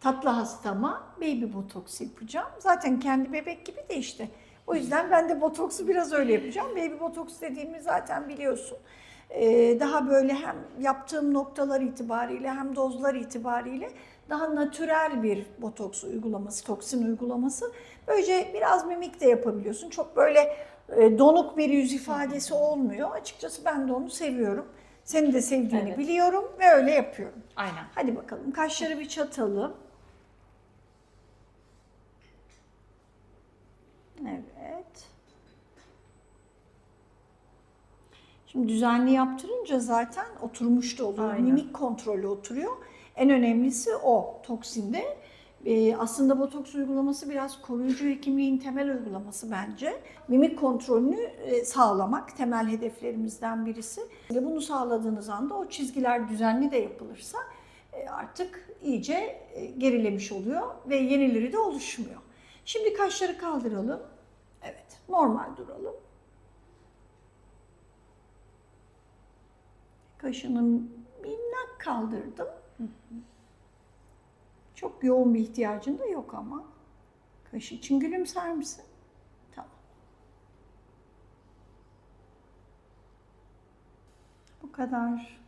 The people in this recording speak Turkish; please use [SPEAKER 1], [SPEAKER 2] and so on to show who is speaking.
[SPEAKER 1] tatlı hastama baby botoks yapacağım. Zaten kendi bebek gibi de işte. O yüzden ben de botoksu biraz öyle yapacağım. Baby botoks dediğimi zaten biliyorsun. Ee, daha böyle hem yaptığım noktalar itibariyle hem dozlar itibariyle daha natürel bir botoks uygulaması, toksin uygulaması. Böylece biraz mimik de yapabiliyorsun. Çok böyle e, donuk bir yüz ifadesi olmuyor. Açıkçası ben de onu seviyorum. Senin de sevdiğini
[SPEAKER 2] Evet.
[SPEAKER 1] biliyorum ve öyle yapıyorum.
[SPEAKER 2] Aynen.
[SPEAKER 1] Hadi bakalım kaşları bir çatalım. Evet. Şimdi düzenli yaptırınca zaten oturmuş da oluyor.
[SPEAKER 2] Aynen.
[SPEAKER 1] Mimik kontrolü oturuyor. En önemlisi o toksinde. Ee, aslında botoks uygulaması biraz koruyucu hekimliğin temel uygulaması bence. Mimik kontrolünü e, sağlamak temel hedeflerimizden birisi. Ve bunu sağladığınız anda o çizgiler düzenli de yapılırsa e, artık iyice e, gerilemiş oluyor ve yenileri de oluşmuyor. Şimdi kaşları kaldıralım. Evet, normal duralım. Kaşını minnak kaldırdım. Çok yoğun bir ihtiyacın da yok ama. Kaş için gülümser misin? Tamam. Bu kadar.